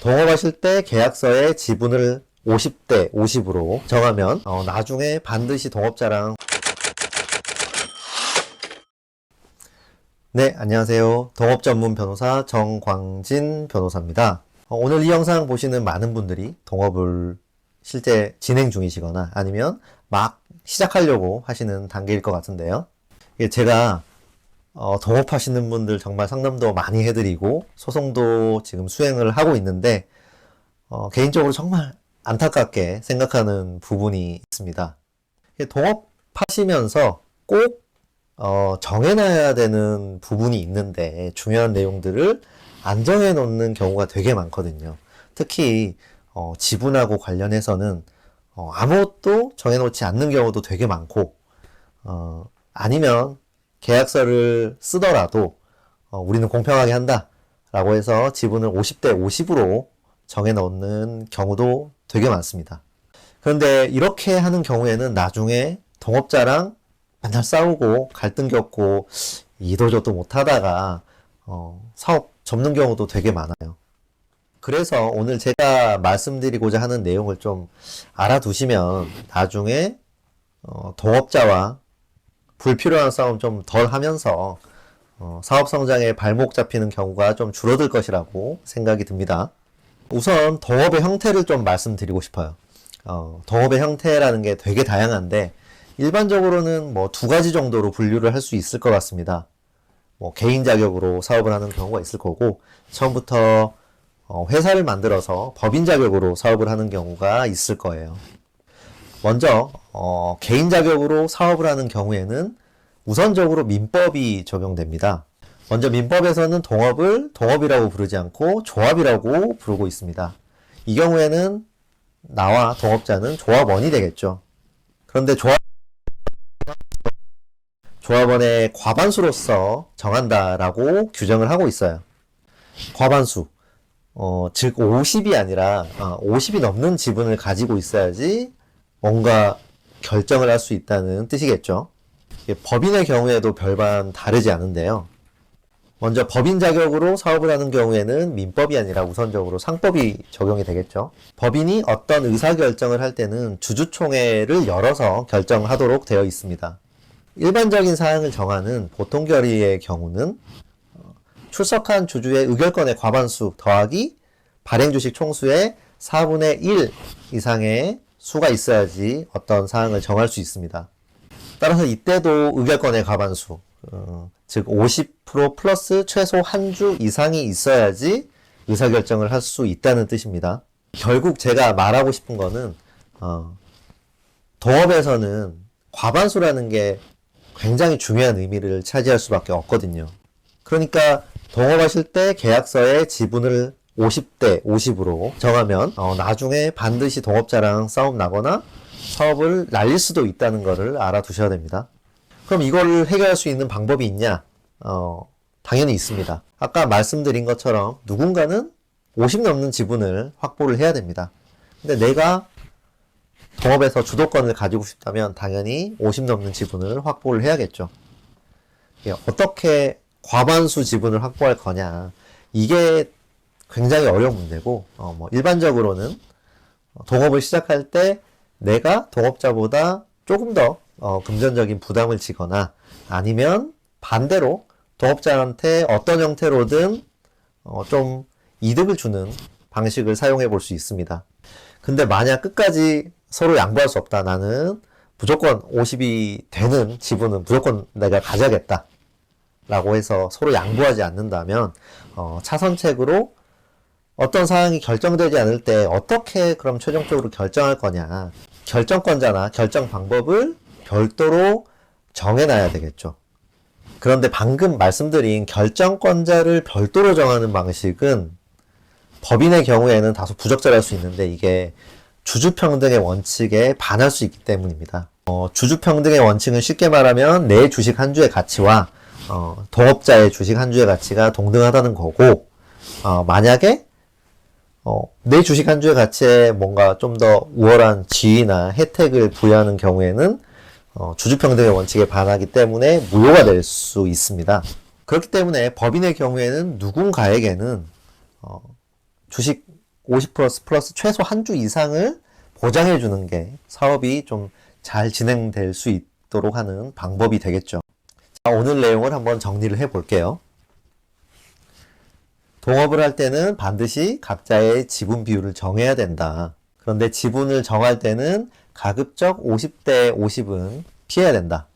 동업하실 때 계약서에 지분을 50대 50으로 정하면 어, 나중에 반드시 동업자랑 네, 안녕하세요. 동업 전문 변호사 정광진 변호사입니다. 어, 오늘 이 영상 보시는 많은 분들이 동업을 실제 진행 중이시거나 아니면 막 시작하려고 하시는 단계일 것 같은데요. 제가 어, 동업하시는 분들 정말 상담도 많이 해드리고 소송도 지금 수행을 하고 있는데 어, 개인적으로 정말 안타깝게 생각하는 부분이 있습니다. 동업하시면서 꼭 어, 정해놔야 되는 부분이 있는데 중요한 내용들을 안 정해놓는 경우가 되게 많거든요. 특히 어, 지분하고 관련해서는 어, 아무것도 정해놓지 않는 경우도 되게 많고 어, 아니면 계약서를 쓰더라도 어, 우리는 공평하게 한다라고 해서 지분을 50대 50으로 정해 놓는 경우도 되게 많습니다. 그런데 이렇게 하는 경우에는 나중에 동업자랑 맨날 싸우고 갈등 겪고 이도저도 못하다가 어, 사업 접는 경우도 되게 많아요. 그래서 오늘 제가 말씀드리고자 하는 내용을 좀 알아두시면 나중에 어, 동업자와 불필요한 싸움 좀 덜 하면서 어, 사업 성장에 발목 잡히는 경우가 좀 줄어들 것이라고 생각이 듭니다. 우선 동업의 형태를 좀 말씀드리고 싶어요. 어, 동업의 형태라는 게 되게 다양한데 일반적으로는 뭐 두 가지 정도로 분류를 할 수 있을 것 같습니다. 뭐 개인 자격으로 사업을 하는 경우가 있을 거고 처음부터 어, 회사를 만들어서 법인 자격으로 사업을 하는 경우가 있을 거예요. 먼저 어, 개인 자격으로 사업을 하는 경우에는 우선적으로 민법이 적용됩니다. 먼저 민법에서는 동업을 동업이라고 부르지 않고 조합이라고 부르고 있습니다. 이 경우에는 나와 동업자는 조합원이 되겠죠. 그런데 조합 조합원의 과반수로서 정한다라고 규정을 하고 있어요. 과반수. 어, 즉 50이 아니라 아, 50이 넘는 지분을 가지고 있어야지 뭔가 결정을 할 수 있다는 뜻이겠죠. 법인의 경우에도 별반 다르지 않은데요. 먼저 법인 자격으로 사업을 하는 경우에는 민법이 아니라 우선적으로 상법이 적용이 되겠죠. 법인이 어떤 의사결정을 할 때는 주주총회를 열어서 결정하도록 되어 있습니다. 일반적인 사항을 정하는 보통 결의의 경우는 어, 출석한 주주의 의결권의 과반수 더하기 발행주식 총수의 4분의 1 이상의 수가 있어야지 어떤 사항을 정할 수 있습니다. 따라서 이때도 의결권의 과반수, 어, 즉 50% 플러스 최소 한 주 이상이 있어야지 의사결정을 할 수 있다는 뜻입니다. 결국 제가 말하고 싶은 거는 어, 동업에서는 과반수라는 게 굉장히 중요한 의미를 차지할 수밖에 없거든요. 그러니까 동업하실 때 계약서에 지분을 50대 50으로 정하면 어, 나중에 반드시 동업자랑 싸움 나거나 사업을 날릴 수도 있다는 것을 알아두셔야 됩니다. 그럼 이거를 해결할 수 있는 방법이 있냐? 어, 당연히 있습니다. 아까 말씀드린 것처럼 누군가는 50 넘는 지분을 확보를 해야 됩니다. 근데 내가 동업에서 주도권을 가지고 싶다면 당연히 50 넘는 지분을 확보를 해야겠죠. 어떻게 과반수 지분을 확보할 거냐. 이게 굉장히 어려운 문제고, 어, 뭐, 일반적으로는 동업을 시작할 때 내가 동업자보다 조금 더 어, 금전적인 부담을 지거나 아니면 반대로 동업자한테 어떤 형태로든 어, 좀 이득을 주는 방식을 사용해 볼 수 있습니다. 근데 만약 끝까지 서로 양보할 수 없다. 나는 무조건 50이 되는 지분은 무조건 내가 가져야겠다. 라고 해서 서로 양보하지 않는다면, 어, 차선책으로 어떤 사항이 결정되지 않을 때 어떻게 그럼 최종적으로 결정할 거냐. 결정권자나 결정 방법을 별도로 정해놔야 되겠죠. 그런데 방금 말씀드린 결정권자를 별도로 정하는 방식은 법인의 경우에는 다소 부적절할 수 있는데 이게 주주평등의 원칙에 반할 수 있기 때문입니다. 어, 주주평등의 원칙은 쉽게 말하면 내 주식 한 주의 가치와 어, 동업자의 주식 한 주의 가치가 동등하다는 거고 어, 만약에 어, 내 주식 한 주의 가치에 뭔가 좀 더 우월한 지위나 혜택을 부여하는 경우에는 어, 주주평등의 원칙에 반하기 때문에 무효가 될 수 있습니다. 그렇기 때문에 법인의 경우에는 누군가에게는 어, 주식 50 플러스 플러스 최소 한 주 이상을 보장해 주는 게 사업이 좀 잘 진행될 수 있도록 하는 방법이 되겠죠. 자, 오늘 내용을 한번 정리를 해 볼게요. 동업을 할 때는 반드시 각자의 지분 비율을 정해야 된다. 그런데 지분을 정할 때는 가급적 50대 50은 피해야 된다.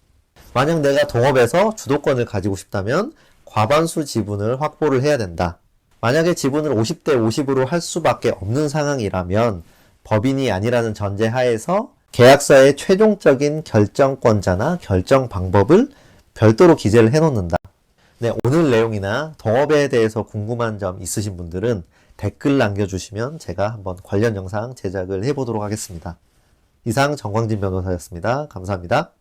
만약 내가 동업에서 주도권을 가지고 싶다면 과반수 지분을 확보를 해야 된다. 만약에 지분을 50대 50으로 할 수밖에 없는 상황이라면 법인이 아니라는 전제 하에서 계약서의 최종적인 결정권자나 결정 방법을 별도로 기재를 해 놓는다. 네, 오늘 내용이나 동업에 대해서 궁금한 점 있으신 분들은 댓글 남겨주시면 제가 한번 관련 영상 제작을 해보도록 하겠습니다. 이상 정광진 변호사였습니다. 감사합니다.